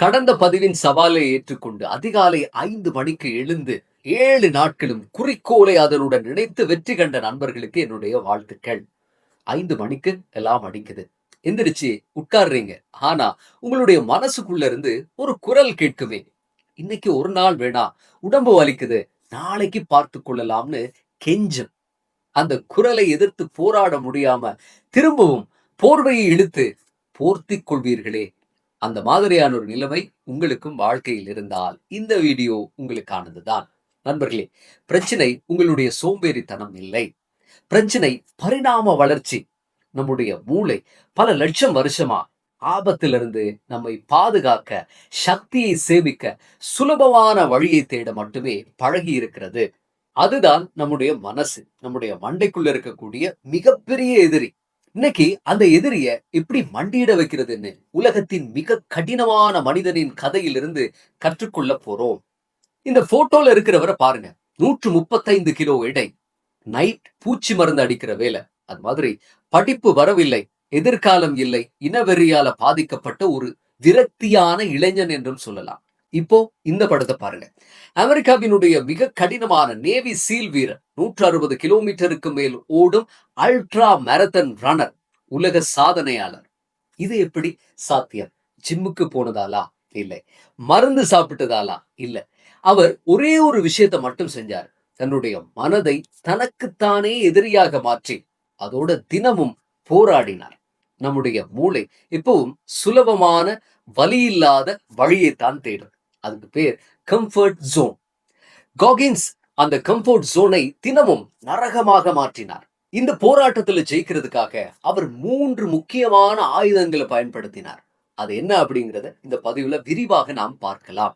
கடந்த பதிவின் சவாலை ஏற்றுக்கொண்டு அதிகாலை ஐந்து மணிக்கு எழுந்து ஏழு நாட்களும் குறிக்கோளை அதனுடன் நினைத்து வெற்றி கண்ட நண்பர்களுக்கு என்னுடைய வாழ்த்துக்கள். ஐந்து மணிக்கு எல்லாம் அடிக்குது. எந்திரிச்சு உட்கார்றீங்க. ஆனா உங்களுடைய மனசுக்குள்ள இருந்து ஒரு குரல் கேட்குமே. இன்னைக்கு ஒரு நாள் வேணா உடம்பு வலிக்குது. நாளைக்கு பார்த்து கொள்ளலாம்னு கெஞ்சும். அந்த குரலை எதிர்த்து போராட முடியாம திரும்பவும் போர்வையை இழுத்து போர்த்தி கொள்வீர்களே. அந்த மாதிரியான ஒரு நிலைமை உங்களுக்கும் வாழ்க்கையில் இருந்தால் இந்த வீடியோ உங்களுக்கானதுதான். நண்பர்களே பிரச்சனை உங்களுடைய சோம்பேறித்தனம் இல்லை. பிரச்சனை பரிணாம வளர்ச்சி நம்முடைய மூளை பல லட்சம் வருஷமா ஆபத்திலிருந்து நம்மை பாதுகாக்க சக்தியை சேமிக்க சுலபமான வழியை தேட மட்டுமே பழகி இருக்கிறது. அதுதான் நம்முடைய மனசு நம்முடைய மண்டைக்குள்ள இருக்கக்கூடிய மிகப்பெரிய எதிரி. இன்னைக்கு அந்த எதிரிய எப்படி மண்டியிட வைக்கிறதுன்னு உலகத்தின் மிக கடினமான மனிதனின் கதையிலிருந்து கற்றுக்கொள்ள போறோம். இந்த போட்டோல இருக்கிறவரை பாருங்க. நூற்று முப்பத்தைந்து கிலோ எடை. நைட் பூச்சி மருந்து அடிக்கிற வேலை. அது மாதிரி படிப்பு வரவில்லை எதிர்காலம் இல்லை இனவெறியால பாதிக்கப்பட்ட ஒரு விரக்தியான இளைஞன் என்றும் சொல்லலாம். இப்போ இந்த படத்தை பாருங்க. அமெரிக்காவினுடைய மிக கடினமான நேவி சீல் வீரர் நூற்று அறுபது கிலோமீட்டருக்கு மேல் ஓடும் அல்ட்ரா மேரத்தன் ரன்னர் உலக சாதனையாளர். இது எப்படி சாத்தியம்? ஜிம்முக்கு போனதாலா? இல்லை. மருந்து சாப்பிட்டதாலா? இல்ல. அவர் ஒரே ஒரு விஷயத்தை மட்டும் செஞ்சார். தன்னுடைய மனதை தனக்குத்தானே எதிரியாக மாற்றி அதோட தினமும் போராடினார். நம்முடைய மூளை எப்பவும் சுலபமான வலி இல்லாத வழியைத்தான் தேடும். அதுக்கு பேர் கம்ஃபர்ட் ஜோன் காகின்ஸ் அந்த கம்ஃபர்ட் ஜோனை தினமும் நரகமாக மாற்றினார். இந்த போராட்டத்துல ஜெயிக்கிறதுக்காக அவர் மூன்று முக்கியமான ஆயுதங்களை பயன்படுத்தினார். அது என்ன அப்படிங்கறத இந்த பதிவுல விரிவாக நாம் பார்க்கலாம்.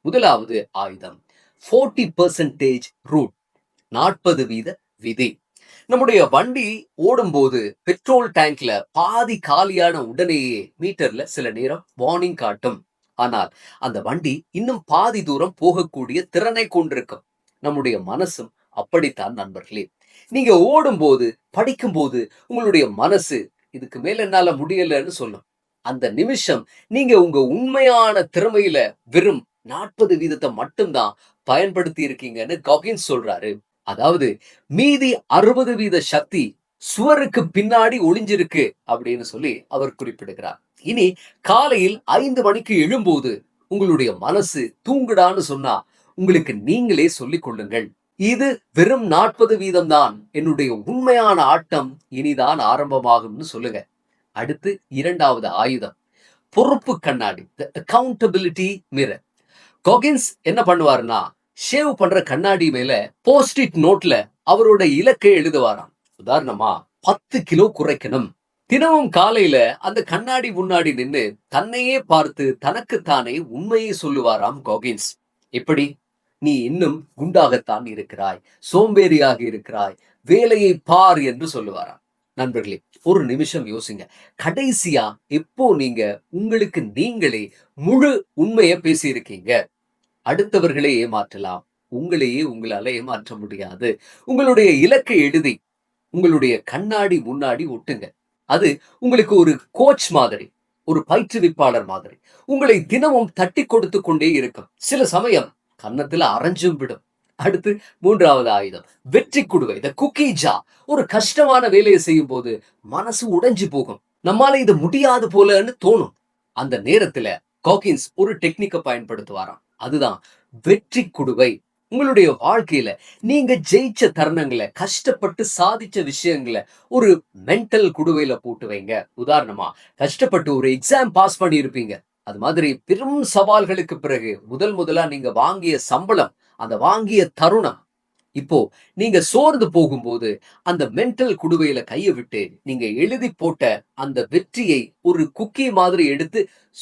முதலாவது ஆயுதம் ஃபோர்ட்டி பர்சன்டேஜ் ரூட் நாற்பது வீத விதி. நம்முடைய வண்டி ஓடும்போது பெட்ரோல் டேங்க்ல பாதி காலியான உடனேயே மீட்டர்ல சில நேரம் வார்னிங் காட்டும். ஆனால் அந்த வண்டி இன்னும் பாதி தூரம் போகக்கூடிய திறனை கொண்டிருக்கும். நம்முடைய மனசும் அப்படித்தான் நண்பர்களே. நீங்க ஓடும்போது படிக்கும்போது உங்களுடைய மனசு இதுக்கு மேல என்னால முடியலன்னு சொல்லும். அந்த நிமிஷம் நீங்க உங்க உண்மையான திறமையில வெறும் நாற்பது வீதத்தை மட்டும்தான் பயன்படுத்தி இருக்கீங்கன்னு காகின்ஸ் சொல்றாரு. அதாவது மீதி அறுபது வீத சக்தி சுவருக்கு பின்னாடி ஒளிஞ்சிருக்கு அப்படின்னு சொல்லி அவர் குறிப்பிடுகிறார். இனி காலையில் ஐந்து மணிக்கு எழும்போது உங்களுடைய மனசு தூங்குடான்னு சொன்னா உங்களுக்கு நீங்களே சொல்லிக் கொள்ளுங்கள். இது வெறும் நாற்பது வீதம் தான் என்னுடைய உண்மையான ஆட்டம் இனிதான் ஆரம்பமாகும்னு சொல்லுங்க. அடுத்து இரண்டாவது ஆயுதம். பொறுப்பு கண்ணாடி அக்கௌண்டபிலிட்டி மிரர் கொகின்ஸ் என்ன பண்ணுவாருன்னா ஷேவ் பண்ற கண்ணாடி மேல போஸ்டிட் நோட்ல அவரோட இலக்கை எழுதுவாராம். உதாரணமா பத்து கிலோ குறைக்கணும். தினமும் காலையில அந்த கண்ணாடி முன்னாடி நின்னு தன்னையே பார்த்து தனக்குத்தானே உண்மையை சொல்லுவாராம் கோகின்ஸ் இப்படி நீ இன்னும் குண்டாகத்தான் இருக்கிறாய் சோம்பேறியாக இருக்கிறாய் வேலையை பார் என்று சொல்லுவாராம். நண்பர்களே ஒரு நிமிஷம் யோசிங்க. கடைசியா எப்போ நீங்க உங்களுக்கு நீங்களே முழு உண்மையை பேசியிருக்கீங்க? அடுத்தவர்களே ஏமாற்றலாம். உங்களையே உங்களால ஏமாற்ற முடியாது. உங்களுடைய இலக்கை எழுதி உங்களுடைய கண்ணாடி முன்னாடி ஒட்டுங்க. அது உங்களுக்கு ஒரு கோச் மாதிரி ஒரு பயிற்றுவிப்பாளர் மாதிரி. உங்களை தினமும் தட்டி கொடுத்து கொண்டே இருக்கும். சில சமயம் கன்னத்துல அரைஞ்சும் விடும். அடுத்து மூன்றாவது ஆயுதம். வெற்றி குடுவை இந்த குக்கி ஜா ஒரு கஷ்டமான வேலையை செய்யும் போது மனசு உடைஞ்சு போகும். நம்மால இது முடியாது போலன்னு தோணும். அந்த நேரத்துல காக்கின்ஸ் ஒரு டெக்னிக்கை பயன்படுத்துவாராம். அதுதான் வெற்றி குடுவை. உங்களுடைய வாழ்க்கையில நீங்க ஜெயிச்ச தருணங்களை கஷ்டப்பட்டு சாதிச்ச விஷயங்களை ஒரு மென்டல் குடுவையில போட்டு வைங்க. உதாரணமா கஷ்டப்பட்டு ஒரு எக்ஸாம் பாஸ் பண்ணி இருப்பீங்க அது மாதிரி பெரும் சவால்களுக்கு பிறகு முதல் முதலா நீங்க வாங்கிய சம்பளம் அந்த வாங்கிய தருணம். இப்போ நீங்க சோர்ந்து போகும்போது அந்த மென்டல் குடுவையில கையை விட்டு நீங்க எழுதி போட்ட அந்த வெற்றியை ஒரு குக்கி மாதிரி எடுத்து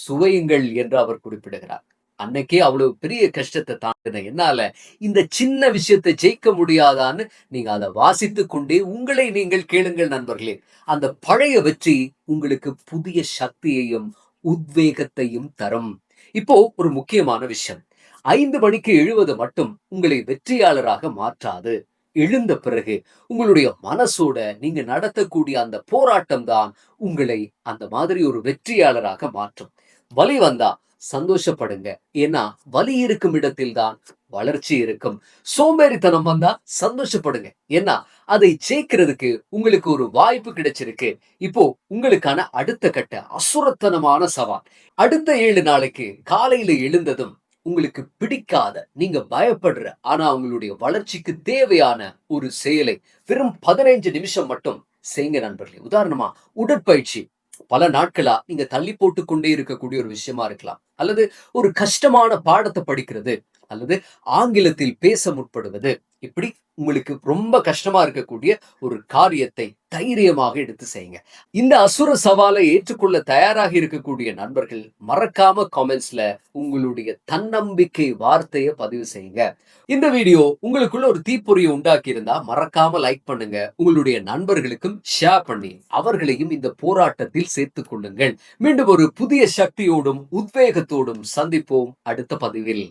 சுவையுங்கள் என்று அவர் குறிப்பிடுகிறார். அன்னைக்கே அவ்வளவு பெரிய கஷ்டத்தை தாங்கின என்னால இந்த சின்ன விஷயத்தை ஜெயிக்க முடியாதான்னு நீங்க அதை வாசித்து கொண்டே உங்களை நீங்கள் கேளுங்கள் நண்பர்களே. அந்த பழைய வெற்றி உங்களுக்கு புதிய சக்தியையும் உத்வேகத்தையும் தரும். இப்போ ஒரு முக்கியமான விஷயம். ஐந்து மணிக்கு எழுவது மட்டும் உங்களை வெற்றியாளராக மாற்றாது. எழுந்த பிறகு உங்களுடைய மனசோட நீங்க நடத்தக்கூடிய அந்த போராட்டம் தான் உங்களை அந்த மாதிரி ஒரு வெற்றியாளராக மாற்றும். வலி வந்தா சந்தோஷப்படுங்க. ஏன்னா வலி இருக்கும் இடத்தில் தான் வளர்ச்சி இருக்கும். சோம்பேறித்தனம் வந்தா சந்தோஷப்படுங்க. ஏன்னா அதை ஜெயிக்கிறதுக்கு உங்களுக்கு ஒரு வாய்ப்பு கிடைச்சிருக்கு. இப்போ உங்களுக்கான அடுத்த கட்ட அசுரத்தனமான சவால். அடுத்த ஏழு நாளைக்கு காலையில எழுந்ததும் உங்களுக்கு பிடிக்காத நீங்க பயப்படுற ஆனா உங்களுடைய வளர்ச்சிக்கு தேவையான ஒரு செயலை வெறும் பதினைஞ்சு நிமிஷம் மட்டும் செய்யுங்க நண்பர்களே. உதாரணமா உடற்பயிற்சி. பல நாட்களா நீங்க தள்ளி போட்டு கொண்டே இருக்கக்கூடிய ஒரு விஷயமா இருக்கலாம். அல்லது ஒரு கஷ்டமான பாடத்தை படிக்கிறது. அல்லது ஆங்கிலத்தில் பேச முற்படுவது. இப்படி உங்களுக்கு ரொம்ப கஷ்டமா இருக்கக்கூடிய ஒரு காரியத்தை தைரியமாக எடுத்து செய்யுங்க. இந்த அசுர சவாலை ஏற்றுக்கொள்ள தயாராக இருக்கக்கூடிய நண்பர்கள் மறக்காம காமெண்ட்ஸ்ல உங்களுடைய தன்னம்பிக்கை வார்த்தையை பதிவு செய்யுங்க. இந்த வீடியோ உங்களுக்குள்ள ஒரு தீப்பொறியை உண்டாக்கி இருந்தா மறக்காம லைக் பண்ணுங்க. உங்களுடைய நண்பர்களுக்கும் ஷேர் பண்ணி அவர்களையும் இந்த போராட்டத்தில் சேர்த்துக் கொள்ளுங்கள். மீண்டும் ஒரு புதிய சக்தியோடும் உத்வேகத்தோடும் சந்திப்போம் அடுத்த பதிவில்.